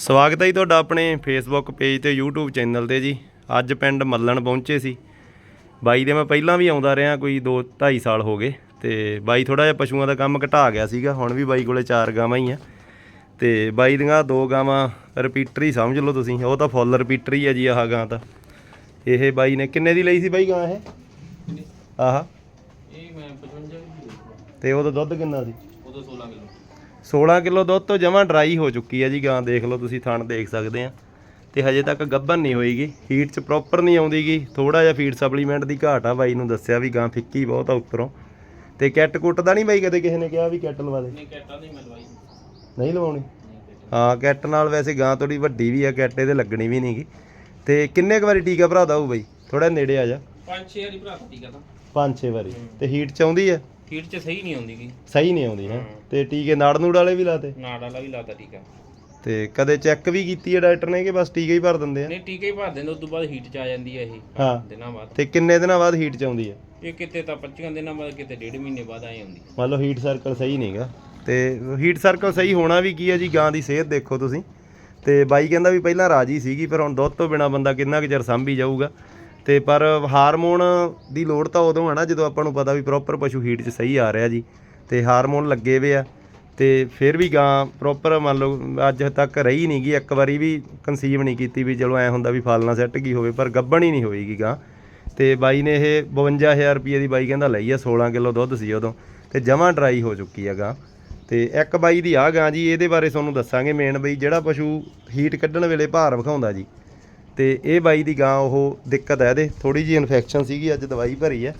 ਸਵਾਗਤ ਹੈ ਜੀ ਤੁਹਾਡਾ ਆਪਣੇ ਫੇਸਬੁੱਕ ਪੇਜ ਤੇ YouTube ਚੈਨਲ ਤੇ ਜੀ। ਅੱਜ ਪਿੰਡ ਮੱਲਣ ਪਹੁੰਚੇ ਸੀ। ਬਾਈ ਦੇ ਮੈਂ ਪਹਿਲਾਂ ਵੀ ਆਉਂਦਾ ਰਿਹਾ ਕੋਈ 2 2.5 ਸਾਲ ਹੋ ਗਏ ਤੇ ਬਾਈ ਥੋੜਾ ਜਿਹਾ ਪਸ਼ੂਆਂ ਦਾ ਕੰਮ ਘਟਾ ਗਿਆ ਸੀਗਾ। ਹੁਣ ਵੀ ਬਾਈ ਕੋਲੇ ਚਾਰ ਗਾਵਾਂ ਹੀ ਆ। ਤੇ ਬਾਈ ਦੀਆਂ ਦੋ ਗਾਵਾਂ ਰਿਪੀਟਰ ਹੀ ਸਮਝ ਲਓ ਤੁਸੀਂ। ਉਹ ਤਾਂ ਫੁੱਲ ਰਿਪੀਟਰ ਹੀ ਆ ਜੀ ਆਹ ਗਾਂ ਤਾਂ। ਇਹ ਬਾਈ ਨੇ ਕਿੰਨੇ ਦੀ ਲਈ ਸੀ ਬਾਈ ਗਾਂ ਇਹ? ਆਹ। ਇਹ ਮੈਂ 55 ਵੀ ਦੇ ਤੇ ਉਹਦਾ ਦੁੱਧ ਕਿੰਨਾ ਸੀ? ਉਦੋਂ 16 ਕਿਲੋ। 16 ਕਿਲੋ ਦੁੱਧ ਤੋਂ ਜਮਾਂ ਡਰਾਈ ਹੋ ਚੁੱਕੀ ਹੈ ਜੀ ਗਾਂ ਦੇਖ ਲਓ ਤੁਸੀਂ ਥਣ ਦੇਖ ਸਕਦੇ ਆ। ਤੇ ਹਜੇ ਤੱਕ ਗੱਭਣ ਨਹੀਂ ਹੋਈਗੀ ਹੀਟ 'ਚ ਪ੍ਰੋਪਰ ਨਹੀਂ ਆਉਂਦੀਗੀ। ਥੋੜਾ ਜਿਹਾ ਫੀਡ ਸਪਲੀਮੈਂਟ ਦੀ ਘਾਟ ਆ ਬਾਈ ਨੂੰ ਦੱਸਿਆ ਵੀ ਗਾਂ ਫਿੱਕੀ ਬਹੁਤ ਆ ਉੱਪਰੋਂ। ਤੇ ਕੈਟ ਕੁੱਟ ਦਾ ਨਹੀਂ ਬਾਈ ਕਦੇ ਕਿਸੇ ਨੇ ਕਿਹਾ ਵੀ ਕੈਟ ਲਵਾ ਦੇ? ਨਹੀਂ ਕੈਟਾ ਨਹੀਂ ਮਿਲਵਾਈ ਨਹੀਂ ਲਵਾਉਣੀ? ਨਹੀਂ ਹਾਂ ਕੈਟ ਨਾਲ ਵੈਸੇ ਗਾਂ ਥੋੜੀ ਵੱਡੀ ਵੀ ਆ ਕੈਟ ਇਹਦੇ ਲੱਗਣੀ ਵੀ ਨਹੀਂਗੀ ਤੇ ਕਿੰਨੇ ਕੁ ਵਾਰੀ ਟੀਕਾ ਭਰਾਦਾ ਹੋਊ ਬਾਈ? ਥੋੜਾ ਨੇੜੇ ਆ ਜਾ। ਪੰਜ ਛੇ ਵਾਰੀ ਭਰਾ ਟੀਕਾ ਤਾਂ। ਪੰਜ ਛੇ ਵਾਰੀ। ਤੇ ਹੀਟ 'ਚ ਆਉਂਦੀ ਆ? ਫੀਡ 'ਚ ਸਹੀ ਨਹੀਂ ਆਉਂਦੀ ਗੀ। ਸਹੀ ਨਹੀਂ ਆਉਂਦੀ ਨਾ। ਤੇ ਟੀਕੇ ਨਾੜ ਨੂੜ ਵਾਲੇ ਵੀ ਲਾਤੇ? ਨਾੜ ਵਾਲਾ ਵੀ ਲਾਤਾ ਟੀਕਾ। ਤੇ ਕਦੇ ਚੈੱਕ ਵੀ ਕੀਤੀ ਹੈ ਡਾਕਟਰ ਨੇ ਕਿ ਬਸ ਟੀਕੇ ਹੀ ਭਰ ਦਿੰਦੇ ਆ? ਨਹੀਂ ਟੀਕੇ ਹੀ ਭਰ ਦਿੰਦੇ ਉਸ ਤੋਂ ਬਾਅਦ ਹੀਟ 'ਚ ਆ ਜਾਂਦੀ ਹੈ ਇਹ। ਹਾਂ। ਦਿਨਾਂ ਬਾਅਦ। ਤੇ ਕਿੰਨੇ ਦਿਨਾਂ ਬਾਅਦ ਹੀਟ 'ਚ ਆਉਂਦੀ ਹੈ ਇਹ ਕਿਤੇ ਤਾਂ 25 ਦਿਨਾਂ ਬਾਅਦ ਕਿਤੇ ਡੇਢ ਮਹੀਨੇ ਬਾਅਦ ਆਏ ਹੁੰਦੀ ਮੰਨ ਲਓ ਹੀਟ ਸਰਕਲ ਸਹੀ ਨਹੀਂਗਾ ਤੇ ਹੀਟ ਸਰਕਲ ਸਹੀ ਹੋਣਾ ਵੀ ਕੀ ਹੈ ਜੀ? ਗਾਂ ਦੀ ਸਿਹਤ ਦੇਖੋ ਤੁਸੀਂ। ਤੇ ਬਾਈ ਕਹਿੰਦਾ ਵੀ ਪਹਿਲਾਂ ਰਾਜੀ ਸੀਗੀ ਪਰ ਹੁਣ ਦੁੱਧ ਤੋਂ ਬਿਨਾ ਬੰਦਾ ਕਿੰਨਾ ਕੁ ਚਿਰ ਸੰਭੀ ਜਾਊਗਾ। ਤੇ ਪਰ ਹਾਰਮੋਨ ਦੀ ਲੋੜ ਤਾਂ ਉਦੋਂ ਹੈ ਨਾ, ਜਦੋਂ ਆਪਾਂ ਨੂੰ ਪਤਾ ਵੀ ਪ੍ਰੋਪਰ ਪਸ਼ੂ ਹੀਟ 'ਚ ਸਹੀ ਆ ਰਿਹਾ ਜੀ। ਤੇ ਹਾਰਮੋਨ ਲੱਗੇ ਵੇ ਆ, ਤੇ ਫਿਰ ਵੀ ਗਾਂ ਪ੍ਰੋਪਰ ਮੰਨ ਲਓ ਅੱਜ ਤੱਕ ਰਹੀ ਨਹੀਂ ਗੀ, ਇੱਕ ਵਾਰੀ ਵੀ ਕਨਸੀਵ ਨਹੀਂ ਕੀਤੀ ਵੀ ਚਲੋ ਐ ਹੁੰਦਾ ਵੀ ਫਲ ਨਾ ਸੈੱਟ ਗਈ ਹੋਵੇ, ਪਰ ਗੱਭਣ ਹੀ ਨਹੀਂ ਹੋਏਗੀ ਗਾਂ। ਤੇ ਬਾਈ ਨੇ ਇਹ 52000 ਰੁਪਏ ਦੀ ਬਾਈ ਕਹਿੰਦਾ ਲਈ ਆ 16 ਕਿਲੋ ਦੁੱਧ ਸੀ ਉਦੋਂ, ਤੇ ਜਮਾਂ ਡਰਾਈ ਹੋ ਚੁੱਕੀ ਆ ਗਾਂ। ਤੇ ਇੱਕ ਬਾਈ ਦੀ ਆ ਗਾਂ ਜੀ, ਇਹਦੇ ਬਾਰੇ ਤੁਹਾਨੂੰ ਦੱਸਾਂਗੇ ਮੇਨ ਬਈ ਜਿਹੜਾ ਪਸ਼ੂ ਹੀਟ ਕੱਢਣ ਵੇਲੇ ਭਾਰ ਵਿਖਾਉਂਦਾ ਜੀ। ਤੇ ਇਹ ਬਾਈ ਦੀ ਗਾਂ, ਉਹ ਦਿੱਕਤ ਹੈ ਇਹਦੇ। ਥੋੜੀ ਜੀ ਇਨਫੈਕਸ਼ਨ ਸੀਗੀ, ਅੱਜ ਦਵਾਈ ਭਰੀ ਹੈ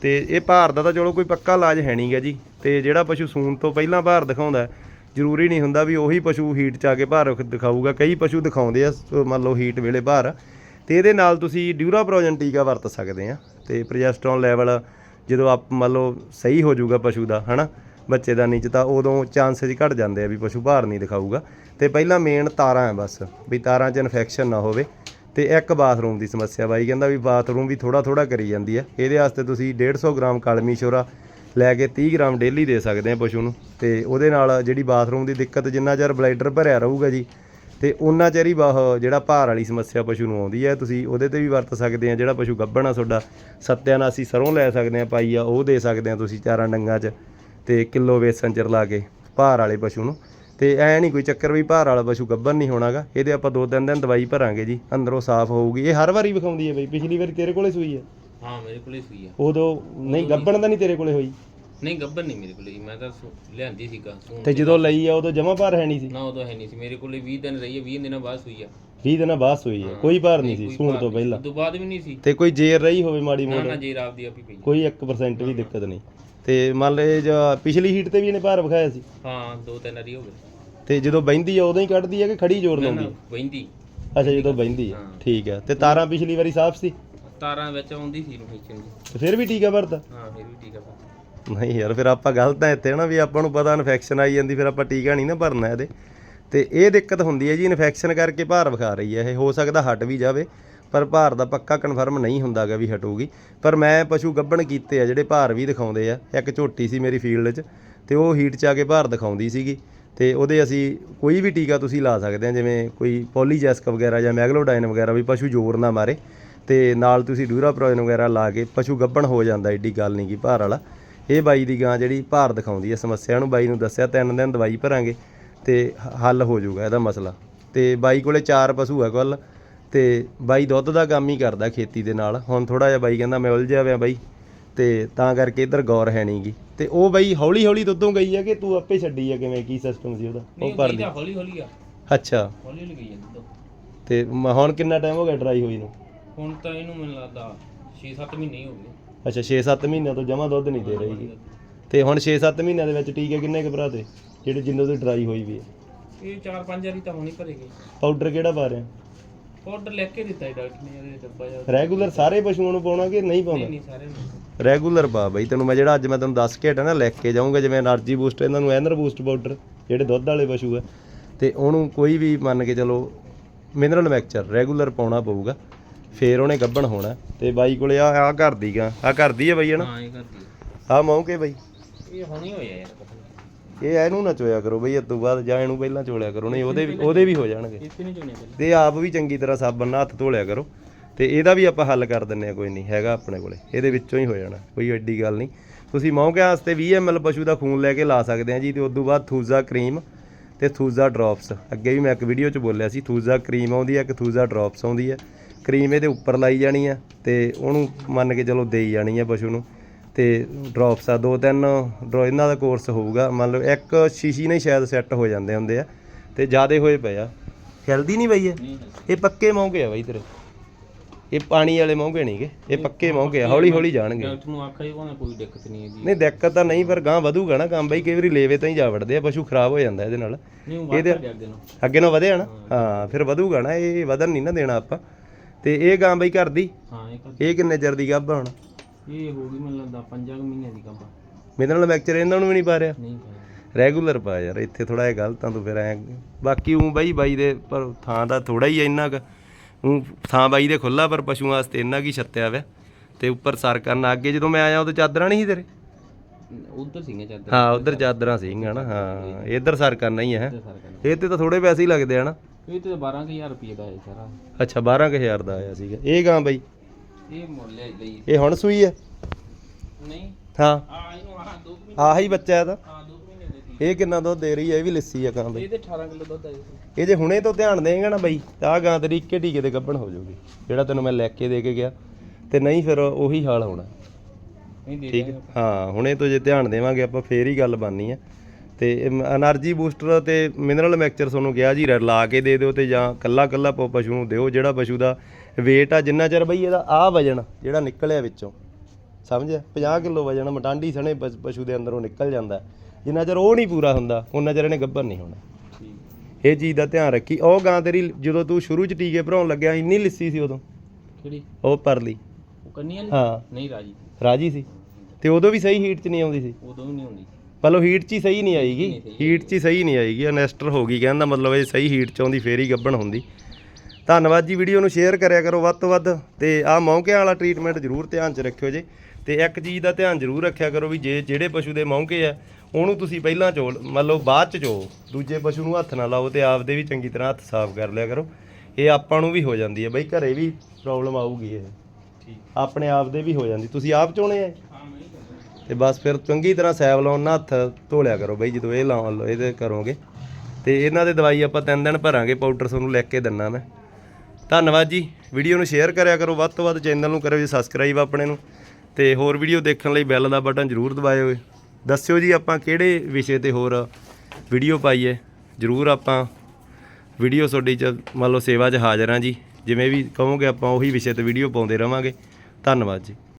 ਤੇ ਇਹ ਭਾਰ ਦਾ ਤਾਂ ਚਲੋ ਕੋਈ ਪੱਕਾ ਇਲਾਜ ਹੈ ਨਹੀਂਗਾ ਜੀ। ਤੇ ਜਿਹੜਾ ਪਸ਼ੂ ਸੂਣ ਤੋਂ ਪਹਿਲਾਂ ਭਾਰ ਦਿਖਾਉਂਦਾ ਜ਼ਰੂਰੀ ਨਹੀਂ ਹੁੰਦਾ ਵੀ ਉਹੀ ਪਸ਼ੂ ਹੀਟ 'ਚ ਆ ਕੇ ਭਾਰ ਦਿਖਾਊਗਾ। ਕਈ ਪਸ਼ੂ ਦਿਖਾਉਂਦੇ ਆ ਮੰਨ ਲਓ ਹੀਟ ਵੇਲੇ ਭਾਰ। ਤੇ ਇਹਦੇ ਨਾਲ ਤੁਸੀਂ ਡਿਊਰਾਪ੍ਰੋਜਨ ਟੀਕਾ ਵਰਤ ਸਕਦੇ ਆ। ਤੇ ਪ੍ਰੋਜੈਸਟਰੋਨ ਲੈਵਲ ਜਦੋਂ ਆਪ ਮੰਨ ਲਓ ਸਹੀ ਹੋ ਜਾਊਗਾ ਪਸ਼ੂ ਦਾ, ਹਨਾ? ਬੱਚੇ ਦਾ ਨੀਚ, ਤਾਂ ਉਦੋਂ ਚਾਂਸਸ ਘਟ ਜਾਂਦੇ ਆ ਵੀ ਪਸ਼ੂ ਭਾਰ ਨਹੀਂ ਦਿਖਾਊਗਾ। ਤੇ ਪਹਿਲਾਂ ਮੇਨ ਤਾਰਾਂ ਹੈ ਬਸ, ਵੀ ਤਾਰਾਂ 'ਚ ਇਨਫੈਕਸ਼ਨ ਨਾ ਹੋਵੇ। ਤੇ ਇੱਕ ਬਾਥਰੂਮ ਦੀ ਸਮੱਸਿਆ ਬਾਈ, ਕਹਿੰਦਾ ਵੀ ਬਾਥਰੂਮ ਵੀ ਥੋੜਾ ਥੋੜਾ ਕਰੀ ਜਾਂਦੀ ਆ ਇਹਦੇ ਵਾਸਤੇ ਤੁਸੀਂ 150 ਗ੍ਰਾਮ ਕਲਮੀ ਸ਼ੋਰਾ ਲੈ ਕੇ 30 ਗ੍ਰਾਮ ਡੇਲੀ ਦੇ ਸਕਦੇ ਆ ਪਸ਼ੂ ਨੂੰ। ਤੇ ਉਹਦੇ ਨਾਲ ਜਿਹੜੀ ਬਾਥਰੂਮ ਦੀ ਦਿੱਕਤ ਜਿੰਨਾ ਚਿਰ ਬਲੈਡਰ ਭਰਿਆ ਰਹੂਗਾ ਜੀ, ਤੇ ਉਹਨਾਂ ਚਿਰ ਹੀ ਬਾਹ ਜਿਹੜਾ ਭਾਰ ਵਾਲੀ ਸਮੱਸਿਆ ਪਸ਼ੂ ਨੂੰ ਆਉਂਦੀ ਹੈ। ਤੁਸੀਂ ਉਹਦੇ ਤੇ ਵੀ ਵਰਤ ਸਕਦੇ ਆ ਜਿਹੜਾ ਪਸ਼ੂ ਗੱਭਣ ਆ ਤੁਹਾਡਾ, ਸੱਤਿਆਨਾਸੀ ਸਰੋਂ ਲੈ ਸਕਦੇ ਆ ਪਾਈ ਆ, ਉਹ ਦੇ ਸਕਦੇ ਆ ਤੁਸੀਂ ਚਾਰਾਂ ਡੰਗਾਂ 'ਚ, ਤੇ ਕਿਲੋ ਵੇਸਣ ਚ ਰਲਾ ਕੇ ਭਾਰ ਵਾਲੇ ਪਸ਼ੂ ਨੂੰ। ਤੇ ਐ ਨਹੀਂ ਕੋਈ ਚੱਕਰ ਵੀ ਭਾਰ ਵਾਲਾ ਪਸ਼ੂ ਗੱਭਣ ਨਹੀਂ ਹੋਣਾਗਾ। ਇਹਦੇ ਆਪਾਂ ਦੋ ਤਿੰਨ ਦਿਨ ਦਵਾਈ ਭਰਾਂਗੇ ਜੀ ਅੰਦਰੋਂ ਸਾਫ਼ ਹੋਊਗੀ। ਇਹ ਹਰ ਵਾਰੀ ਵਿਖਾਉਂਦੀ ਹੈ ਬਈ ਪਿਛਲੀ ਵਾਰੀ ਤੇਰੇ ਕੋਲੇ ਸੂਈ ਹੈ? ਹਾਂ ਮੇਰੇ ਕੋਲੇ ਸੂਈ ਆ। ਉਦੋਂ ਨਹੀਂ ਗੱਭਣ ਤਾਂ ਨਹੀਂ ਤੇਰੇ ਕੋਲੇ ਹੋਈ? ਨਹੀਂ ਗੱਬਰ ਨਹੀਂ ਮੇਰੇ ਕੋਲੇ ਮੈਂ ਤਾਂ ਸੂ- ਲਿਆਂਦੀ ਸੀਗਾ ਸੂਣ ਤੇ ਜਦੋਂ ਲਈ ਆ ਉਦੋਂ ਜਮਾ ਭਾਰ ਹੈ ਨਹੀਂ ਸੀ? ਨਾ ਉਦੋਂ ਹੈ ਨਹੀਂ ਸੀ। ਮੇਰੇ ਕੋਲੇ 20 ਦਿਨ ਰਹੀ ਹੈ 20 ਦਿਨਾਂ ਬਾਅਦ ਸੂਈ ਆ। 20 ਦਿਨਾਂ ਬਾਅਦ ਸੂਈ ਹੈ ਕੋਈ ਭਾਰ ਨਹੀਂ ਸੀ ਸੂਣ ਤੋਂ ਪਹਿਲਾਂ। ਤੋਂ ਬਾਅਦ ਵੀ ਨਹੀਂ ਸੀ। ਤੇ ਕੋਈ ਜੇਰ ਰਹੀ ਹੋਵੇ ਮਾੜੀ ਨਾ ਮੋੜ ਨਾ ਆਪ ਪਈ ਕੋਈ 1% ਵੀ ਦਿੱਕਤ ਨਹੀਂ। ਤੇ ਮੰਨ ਲਏ ਜਾਂ ਪਿਛਲੀ ਹੀਟ ਤੇ ਵੀ ਇਹਨੇ ਭਾਰ ਵਿਖਾਇਆ ਸੀ। ਹਾਂ ਦੋ ਤਿੰਨ ਵਾਰੀ ਹੋ ਗਏ। ਤੇ ਜਦੋਂ ਬਹਿੰਦੀ ਆ ਉਦੋਂ ਹੀ ਕੱਢਦੀ ਆ ਕਿ ਖੜੀ ਜ਼ੋਰ ਨਾ ਲਾਉਂਦੀ ਨਾ ਵਹਿੰਦੀ ਅੱਛਾ ਜਦੋਂ ਬਹਿੰਦੀ ਆ। ਹਾਂ। ਠੀਕ ਆ। ਤੇ ਤਾਰਾਂ ਪਿਛਲੀ ਵਾਰੀ ਸਾਫ਼ ਸੀ? ਤਾਰਾਂ ਵਿੱਚ ਆਉਂਦੀ ਸੀ ਇਨਫੈਕਸ਼ਨ ਦੀ। ਤੇ ਫਿਰ ਵੀ ਟੀਕਾ ਭਰਤਾ ਹਾਂ ਫਿਰ ਵੀ ਠੀਕ ਆ ਨਹੀਂ ਯਾਰ ਫਿਰ ਆਪਾਂ ਗਲਤ ਆ ਇੱਥੇ ਨਾ ਵੀ ਆਪਾਂ ਨੂੰ ਪਤਾ ਇਨਫੈਕਸ਼ਨ ਆਈ ਜਾਂਦੀ ਫਿਰ ਆਪਾਂ ਟੀਕਾ ਨਹੀਂ ਨਾ ਭਰਨਾ ਇਹਦੇ। ਤੇ ਇਹ ਦਿੱਕਤ ਹੁੰਦੀ ਹੈ ਜੀ ਇਨਫੈਕਸ਼ਨ ਕਰਕੇ ਭਾਰ ਵਿਖਾ ਰਹੀ ਹੈ ਇਹ। ਹੋ ਸਕਦਾ ਹਟ ਵੀ ਜਾਵੇ। ਪਰ ਭਾਰ ਦਾ ਪੱਕਾ ਕਨਫਰਮ ਨਹੀਂ ਹੁੰਦਾਗਾ ਵੀ ਹਟੂਗੀ। ਪਰ ਮੈਂ ਪਸ਼ੂ ਗੱਭਣ ਕੀਤੇ ਆ, ਜਿਹੜੇ ਭਾਰ ਵੀ ਦਿਖਾਉਂਦੇ ਆ। ਇੱਕ ਝੋਟੀ ਸੀ ਮੇਰੀ ਫੀਲਡ 'ਚ, ਤੇ ਉਹ ਹੀਟ 'ਚ ਆ ਕੇ ਭਾਰ ਦਿਖਾਉਂਦੀ ਸੀਗੀ। ਤੇ ਉਹਦੇ ਅਸੀਂ ਕੋਈ ਵੀ ਟੀਕਾ ਤੁਸੀਂ ਲਾ ਸਕਦੇ ਆ, ਜਿਵੇਂ ਕੋਈ ਪੋਲੀਜੈਸਕ ਵਗੈਰਾ ਜਾਂ ਮੈਗਲੋਡਾਈਨ ਵਗੈਰਾ ਵੀ ਪਸ਼ੂ ਜ਼ੋਰ ਨਾ ਮਾਰੇ। ਤੇ ਨਾਲ ਤੁਸੀਂ ਡਿਊਰਾਪ੍ਰੋਜਨ ਵਗੈਰਾ ਲਾ ਕੇ ਪਸ਼ੂ ਗੱਭਣ ਹੋ ਜਾਂਦਾ, ਏਡੀ ਗੱਲ ਨਹੀਂ ਕੀ ਭਾਰ ਵਾਲਾ। ਇਹ ਬਾਈ ਦੀ ਗਾਂ ਜਿਹੜੀ ਭਾਰ ਦਿਖਾਉਂਦੀ ਹੈ ਸਮੱਸਿਆ ਨੂੰ, ਬਾਈ ਨੂੰ ਦੱਸਿਆ ਤਿੰਨ ਦਿਨ ਦਵਾਈ ਭਰਾਂਗੇ ਤੇ ਹੱਲ ਹੋ ਜਾਊਗਾ ਇਹਦਾ ਮਸਲਾ। ਤੇ ਬਾਈ ਕੋਲੇ ਚਾਰ ਪਸ਼ੂ ਹੈ ਕੁੱਲ। ਤੇ ਬਾਈ ਦੁੱਧ ਦਾ ਕੰਮ ਹੀ ਕਰਦਾ ਖੇਤੀ ਦੇ ਨਾਲ। ਹੁਣ ਥੋੜਾ ਜਿਹਾ ਬਾਈ ਕਹਿੰਦਾ ਮੈਂ ਉਲਝਿਆ ਹੋਇਆ ਬਾਈ। ਤੇ ਤਾਂ ਕਰਕੇ ਇੱਧਰ ਗੌਰ ਹੈ ਨਹੀਂਗੀ ਤੇ ਉਹ ਬਾਈ ਹੌਲੀ ਹੌਲੀ ਦੁੱਧੋਂ ਗਈ ਹੈ ਕਿ ਤੂੰ ਆਪੇ ਛੱਡੀ ਹੈ ਕਿਵੇਂ ਕੀ ਸਿਸਟਮ ਸੀ ਉਹਦਾ? ਉਹ ਨਹੀਂ ਹੌਲੀ ਹੌਲੀ ਆ। ਅੱਛਾ। ਹੌਲੀ ਹੌਲੀ ਗਈ ਜਾਂਦੀ ਤੇ ਮ- ਹੁਣ ਕਿੰਨਾ ਟਾਈਮ ਹੋ ਗਿਆ ਡਰਾਈ ਹੋਈ ਨੂੰ? ਹੁਣ ਤਾਂ ਇਹਨੂੰ ਮੈਨੂੰ ਲੱਗਦਾ 6-7 ਮਹੀਨੇ ਹੀ ਹੋ ਗਏ। ਅੱਛਾ 6-7 ਮਹੀਨਿਆਂ ਤੋਂ ਜਮਾ ਦੁੱਧ ਨਹੀਂ ਦੇ ਰਹੀਗੀ ਤੇ ਹੁਣ 6-7 ਮਹੀਨਿਆਂ ਦੇ ਵਿੱਚ ਟੀਕੇ ਕਿੰਨੇ ਕੁ ਭਰਾ ਦੇ? ਜਿਹੜੇ ਜਿੰਨੋਂ ਦੀ ਡਰਾਈ ਹੋਈ ਵੀ ਹੈ? ਇਹ 4-5 ਵਾਰੀ ਤਾਂ ਹੋਣੀ ਭਰੇਗੀ ਪਾਊਡਰ ਕਿਹੜਾ ਪਾ ਰਹੇ ਪਾਊਡਰ ਲੈ ਕੇ ਦਿੱਤਾ ਡਾਕਟਰ ਨੇ ਇਹਦੇ ਡੱਬਾ ਰੈਗੂਲਰ ਸਾਰੇ ਪਸ਼ੂਆਂ ਨੂੰ ਪਾਉਣਾ ਕਿ ਨਹੀਂ ਪਾਉਣਾ? ਨਹੀਂ ਨਹੀਂ ਸਾਰੇ ਨੂੰ ਰੈਗੂਲਰ ਪਾ ਬਈ ਤੈਨੂੰ ਮੈਂ ਜਿਹੜਾ ਅੱਜ ਮੈਂ ਤੈਨੂੰ ਦੱਸ ਕੇ ਹਟਾ ਨਾ ਲੈ ਕੇ ਜਾਊਂਗਾ ਜਿਵੇਂ એનર્ਜੀ ਬੂਸਟ ਇਹਨਾਂ ਨੂੰ ਐਨਰ ਬੂਸਟ ਪਾਊਡਰ ਜਿਹੜੇ ਦੁੱਧ ਵਾਲੇ ਪਸ਼ੂ ਆ। ਤੇ ਉਹਨੂੰ ਕੋਈ ਵੀ ਮੰਨ ਕੇ ਚਲੋ ਮਿਨਰਲ ਮੈਕਚਰ ਰੈਗੂਲਰ ਪਾਉਣਾ ਪਊਗਾ। ਫੇਰ ਉਹਨੇ ਗੱਭਣ ਹੋਣਾ। ਤੇ ਬਾਈ ਕੋਲੇ ਆ ਆ ਘਰ ਦੀ ਆ ਆ ਘਰ ਦੀ ਆ ਬਾਈ ਹਨਾ ਹਾਂ ਇਹ ਕਰਦੀ ਆ। ਮੌਂਕੇ ਬਈ। ਇਹ ਹੁਣੀ ਹੋਇਆ ਯਾਰ ਇਹ ਇਹਨੂੰ ਨਾ ਚੋਇਆ ਕਰੋ ਬਈ ਇਸ ਤੋਂ ਬਾਅਦ ਜਾਂ ਇਹਨੂੰ ਪਹਿਲਾਂ ਚੋਲਿਆ ਕਰੋ ਨਹੀਂ ਉਹਦੇ ਵੀ ਉਹਦੇ ਵੀ ਹੋ ਜਾਣਗੇ। ਇੱਥੇ ਨਹੀਂ ਚੁਣਿਆ ਪਹਿਲਾਂ ਤੇ ਆਪ ਵੀ ਚੰਗੀ ਤਰ੍ਹਾਂ ਸਾਬਣ ਨਾਲ ਹੱਥ ਧੋ ਲਿਆ ਕਰੋ। ਤੇ ਇਹਦਾ ਵੀ ਆਪਾਂ ਹੱਲ ਕਰ ਦਿੰਨੇ ਆ ਕੋਈ ਨਹੀਂ ਹੈਗਾ ਆਪਣੇ ਕੋਲੇ। ਇਹਦੇ ਵਿੱਚੋਂ ਹੀ ਹੋ ਜਾਣਾ ਕੋਈ ਐਡੀ ਗੱਲ ਨਹੀਂ। ਤੁਸੀਂ ਮੌਕਿਆਂ ਵਾਸਤੇ 20 ml ਪਸ਼ੂ ਦਾ ਖੂਨ ਲੈ ਕੇ ਲਾ ਸਕਦੇ ਆ ਜੀ ਤੇ ਉਸ ਤੋਂ ਬਾਅਦ ਥੂਜ਼ਾ ਕਰੀਮ ਤੇ ਥੂਜ਼ਾ ਡ੍ਰੌਪਸ। ਅੱਗੇ ਵੀ ਮੈਂ ਇੱਕ ਵੀਡੀਓ 'ਚ ਬੋਲਿਆ ਸੀ ਥੂਜ਼ਾ ਕਰੀਮ ਆਉਂਦੀ ਹੈ ਇੱਕ ਥੂਜ਼ਾ ਡ੍ਰੌਪਸ ਆਉਂਦੀ ਹੈ। ਕਰੀਮ ਇਹਦੇ ਉੱਪਰ ਲਾਈ ਜਾਣੀ ਆ ਤੇ ਉਹਨੂੰ ਮੰਨ ਕੇ ਚਲੋ ਦੇਈ ਜਾਣੀ ਆ ਪਸ਼ੂ ਨੂੰ। ਤੇ ਡ੍ਰੌਪਸ ਆ ਦੋ ਤਿੰਨ ਡਰੋ ਇਹਨਾਂ ਦਾ ਕੋਰਸ ਹੋਊਗਾ। ਮੰਨ ਲਓ ਇੱਕ ਸ਼ੀਸ਼ੀ ਨਹੀਂ ਸ਼ਾਇਦ ਸੈੱਟ ਹੋ ਜਾਂਦੇ ਹੁੰਦੇ ਆ ਤੇ ਜਿਆਦੇ ਹੋਏ ਪਏ ਆ। ਖਿਲਦੀ ਨਹੀਂ ਬਈ ਇਹ? ਇਹ ਪੱਕੇ ਮੌਂਗੇ ਆ ਬਾਈ ਤੇਰੇ। ਇਹ ਪਾਣੀ ਵਾਲੇ ਮੌਂਗੇ ਨਹੀਂਗੇ ਇਹ ਪੱਕੇ ਮੌਂਗੇ ਆ ਹੌਲੀ ਹੌਲੀ ਜਾਣਗੇ। ਡਾਕਟਰ ਨੂੰ ਆਖਿਆ ਉਹਨਾਂ ਕੋਈ ਦਿੱਕਤ ਨਹੀਂ ਹੈਗੀ। ਨਹੀਂ ਦਿੱਕਤ ਤਾਂ ਨਹੀਂ ਪਰ ਗਾਂ ਵਧੂਗਾ ਨਾ ਕੰਮ ਬਾਈ। ਕਈ ਵਾਰੀ ਲੇਵੇ ਤਾਂ ਹੀ ਜਾ ਵੜਦੇ ਆ ਪਸ਼ੂ ਖਰਾਬ ਹੋ ਜਾਂਦਾ ਇਹਦੇ ਨਾਲ। ਨਹੀਂ ਉਹ ਵਾਧਾ ਦੇ ਅੱਗੇ ਨੂੰ ਵਧਿਆ ਨਾ? ਹਾਂ। ਫਿਰ ਵਧੂਗਾ ਨਾ ਇਹ ਵਧਣ ਨਹੀਂ ਨਾ ਦੇਣਾ ਆਪਾਂ। ਤੇ ਇਹ ਗਾਂ ਬਾਈ ਘਰ ਦੀ? ਹਾਂ ਇਹ ਕਿੰਨੇ ਚਿਰ ਦੀ ਗੱਭ ਹੁਣ? ਇਹ ਹੋ ਗਈ ਮੈਨੂੰ ਲੱਗਦਾ 5 ਮਹੀਨੇ ਦੀ ਕੰਮ। ਮਿਨਰਲ ਮੈਕਚਰ ਇਹਨਾਂ ਨੂੰ ਵੀ ਨਹੀਂ ਪਾ ਰਿਹਾ? ਨਹੀਂ ਪਾਇਆ ਰੈਗੂਲਰ ਪਾ ਯਾਰ ਇੱਥੇ ਥੋੜਾ ਜਿਹਾ ਗਲਤਾਂ ਤੋਂ ਫਿਰ ਐ ਬਾਕੀ ਉਹ ਬਾਈ ਬਾਈ ਦੇ ਪਰ ਥਾਂ ਦਾ ਥੋੜਾ ਹੀ ਆ ਇੰਨਾ ਕੁ। ਊਂ ਥਾਂ ਬਾਈ ਦੇ ਖੁੱਲਾ ਪਰ ਪਸ਼ੂਆਂ ਵਾਸਤੇ ਇੰਨਾ ਕੀ ਛੱਤਿਆ ਵਾ। ਤੇ ਉੱਪਰ ਸਰ ਕਰਨ ਅੱਗੇ ਜਦੋਂ ਮੈਂ ਆਇਆ ਉਦੋਂ ਚਾਦਰਾਂ ਨਹੀਂ ਸੀ ਤੇਰੇ? ਉਧਰ ਸੀਗੇ ਚਾਦਰ। ਹਾਂ ਉਧਰ ਚਾਦਰਾਂ ਸੀਗੀਆਂ ਨਾ ਹਾਂ ਇੱਧਰ ਸਰ ਕਰਨਾ ਹੀ ਹੈ। ਤੇ ਸਾਰਾ ਕਰਨਾ। ਇਹ ਤੇ ਤਾਂ ਥੋੜੇ ਪੈਸੇ ਹੀ ਲੱਗਦੇ ਆ ਨਾ। ਇਹ ਤੇ 12000 ਰੁਪਏ ਦਾ ਹੈ ਸਾਰਾ। ਅੱਛਾ 12000 ਦਾ ਆਇਆ ਸੀਗਾ। ਇਹ ਗਾਂ ਬਾਈ? ਇਹ ਹੁਣ ਸੂਈ ਹੈ? ਨਹੀਂ। ਹਾਂ। ਆ ਇਹਨੂੰ ਆ ਦੋ ਮਹੀਨੇ ਇਹ ਕਿੰਨਾ ਦੁੱਧ ਦੇ ਰਹੀ ਹੈ? ਇਹ ਵੀ ਲੱਸੀ ਆ ਗਾਂ ਬਈ। ਇਹਦੇ 18 ਕਿਲੋ ਦੁੱਧ ਆਇਆ ਸੀ ਇਹ ਹੁਣੇ ਤੋਂ ਧਿਆਨ ਦੇਂਗਾ ਨਾ ਬਈ ਤਾਂ ਗਾਂ ਤੇਰੀ ਇੱਕੇ ਟੀਕੇ ਤੇ ਗੱਭਣ ਹੋ ਜਾਊਗੀ। ਜਿਹੜਾ ਤੈਨੂੰ ਮੈਂ ਲੈ ਕੇ ਦੇ ਕੇ ਗਿਆ। ਤੇ ਨਹੀਂ ਫਿਰ ਉਹੀ ਹਾਲ ਹੋਣਾ। ਠੀਕ ਹਾਂ? ਹੁਣੇ ਤੋਂ ਜੇ ਧਿਆਨ ਦੇਵਾਂਗੇ ਆਪਾਂ ਫੇਰ ਹੀ ਗੱਲ ਬਣਨੀ ਆ ਤੇ એનર્ਜੀ ਬੂਸਟਰ ਤੇ ਮਿਨਰਲ ਮਿਕਸਚਰ ਤੁਹਾਨੂੰ ਕਿਹਾ ਜੀ ਰ- ਕੇ ਦੇ ਦਿਓ ਤੇ ਜਾਂ ਕੱਲਾ ਕੱਲਾ ਪਸ਼ੂ ਨੂੰ ਦਿਓ ਜਿਹੜਾ ਪਸ਼ੂ ਦਾ weight ਆ ਜਿੰਨਾ ਚਿਰ ਬਈ ਇਹਦਾ ਆ ਵਜਨ ਜਿਹੜਾ ਨਿਕਲਿਆ ਵਿੱਚੋਂ ਸਮਝਿਆ? 50 ਕਿਲੋ ਵਜਨ ਮਟਾਂਡੀ ਸਣੇ ਪਸ਼- ਦੇ ਅੰਦਰੋਂ ਨਿਕਲ ਜਾਂਦਾ। ਜਿੰਨਾ ਚਿਰ ਉਹ ਨਹੀਂ ਪੂਰਾ ਹੁੰਦਾ ਉਹਨਾਂ ਚਿਰ ਇਹਨੇ ਗੱਭਰ ਨਹੀਂ ਹੋਣਾ। ਇਹ ਚੀਜ਼ ਦਾ ਧਿਆਨ ਰੱਖੀ। ਉਹ ਗਾਂ ਤੇਰੀ ਜਦੋਂ ਤੂੰ ਸ਼ੁਰੂ ਚ ਟੀਕੇ ਭਰਾਉਣ ਲੱਗਿਆ ਇੰਨੀ ਲਿੱਸੀ ਸੀ ਉਦੋਂ। ਕਿਹੜੀ? ਉਹ ਪਰਲੀ। ਉਹ ਕੰਨੀ ਵਾਲੀ? ਹਾਂ। ਨਹੀਂ ਰਾਜੀ। ਰਾਜੀ ਸੀ। ਤੇ ਉਦੋਂ ਵੀ ਸਹੀ ਹੀਟ ਚ ਨਹੀਂ ਆਉਂਦੀ ਸੀ? ਉਦੋਂ ਵੀ ਨਹੀਂ ਹੁੰਦੀ ਮਤਲਬ ਹੀਟ 'ਚ ਹੀ ਸਹੀ ਨਹੀਂ ਆਏਗੀ ਹੀਟ 'ਚ ਹੀ ਸਹੀ ਨਹੀਂ ਆਏਗੀ ਅਨੈਸਟਰ ਹੋ ਗਈ। ਕਹਿੰਦਾ ਮਤਲਬ ਇਹ ਸਹੀ ਹੀਟ 'ਚ ਆਉਂਦੀ ਫੇਰ ਹੀ ਗੱਭਣ ਹੁੰਦੀ। ਧੰਨਵਾਦ ਜੀ ਵੀਡੀਓ ਨੂੰ ਸ਼ੇਅਰ ਕਰਿਆ ਕਰੋ ਵੱਧ ਤੋਂ ਵੱਧ ਤੇ ਆਹ ਮੌਂਕਿਆਂ ਵਾਲਾ ਟ੍ਰੀਟਮੈਂਟ ਜ਼ਰੂਰ ਧਿਆਨ 'ਚ ਰੱਖਿਓ ਜੇ। ਤੇ ਇੱਕ ਚੀਜ਼ ਦਾ ਧਿਆਨ ਜ਼ਰੂਰ ਰੱਖਿਆ ਕਰੋ ਵੀ ਜੇ ਜਿਹੜੇ ਪਸ਼ੂ ਦੇ ਮੌਂਕੇ ਆ ਉਹਨੂੰ ਤੁਸੀਂ ਪਹਿਲਾਂ ਚੋ ਮਤਲਬ ਬਾਅਦ 'ਚ ਚੋ ਦੂਜੇ ਪਸ਼ੂ ਨੂੰ ਹੱਥ ਨਾ ਲਾਓ ਤੇ ਆਪਦੇ ਵੀ ਚੰਗੀ ਤਰ੍ਹਾਂ ਹੱਥ ਸਾਫ਼ ਕਰ ਲਿਆ ਕਰੋ। ਇਹ ਆਪਾਂ ਨੂੰ ਵੀ ਹੋ ਜਾਂਦੀ ਹੈ ਬਈ ਘਰੇ ਵੀ ਪ੍ਰੋਬਲਮ ਆਊਗੀ ਇਹ। ਠੀਕ। ਆਪਣੇ ਆਪ ਦੇ ਵੀ ਹੋ ਜਾਂਦੀ। ਤੁਸੀਂ ਆਪ ਚੋਣੇ ਆ? ਤੇ ਬਸ ਫਿਰ ਚੰਗੀ ਤਰ੍ਹਾਂ ਸੈਵ ਲਾਉਣ ਨਾਲ ਹੱਥ ਧੋ ਲਿਆ ਕਰੋ ਬਈ ਜਦੋਂ ਇਹ ਲਾਉਣ ਲਓ ਇਹਦੇ ਕਰੋਗੇ। ਤੇ ਇਹਨਾਂ ਦੇ ਦਵਾਈ ਆਪਾਂ ਤਿੰਨ ਦਿਨ ਭਰਾਂਗੇ ਪਾਊਡਰ ਤੁਹਾਨੂੰ ਲਿਖ ਕੇ ਦਿੰਨਾ ਮੈਂ। ਧੰਨਵਾਦ ਜੀ। ਵੀਡੀਓ ਨੂੰ ਸ਼ੇਅਰ ਕਰਿਆ ਕਰੋ, ਵੱਧ ਤੋਂ ਵੱਧ ਚੈਨਲ ਨੂੰ ਕਰਿਓ ਜੀ ਸਬਸਕ੍ਰਾਈਬ ਆਪਣੇ ਨੂੰ। ਤੇ ਹੋਰ ਵੀਡੀਓ ਦੇਖਣ ਲਈ ਬੈਲ ਦਾ ਬਟਨ ਜ਼ਰੂਰ ਦਬਾਇਓ ਦੱਸਿਓ ਜੀ ਆਪਾਂ ਕਿਹੜੇ ਵਿਸ਼ੇ ਤੇ ਹੋਰ ਵੀਡੀਓ ਪਾਈਏ। ਜ਼ਰੂਰ ਆਪਾਂ ਵੀਡੀਓ ਤੁਹਾਡੀ ਚ, ਮੰਨ ਲਓ ਸੇਵਾ 'ਚ ਹਾਜ਼ਰ ਹਾਂ ਜੀ। ਜਿਵੇਂ ਵੀ ਕਹੋਗੇ ਆਪਾਂ ਉਹੀ ਵਿਸ਼ੇ ਤੇ ਵੀਡੀਓ ਪਾਉਂਦੇ ਰਵਾਂਗੇ। ਧੰਨਵਾਦ ਜੀ।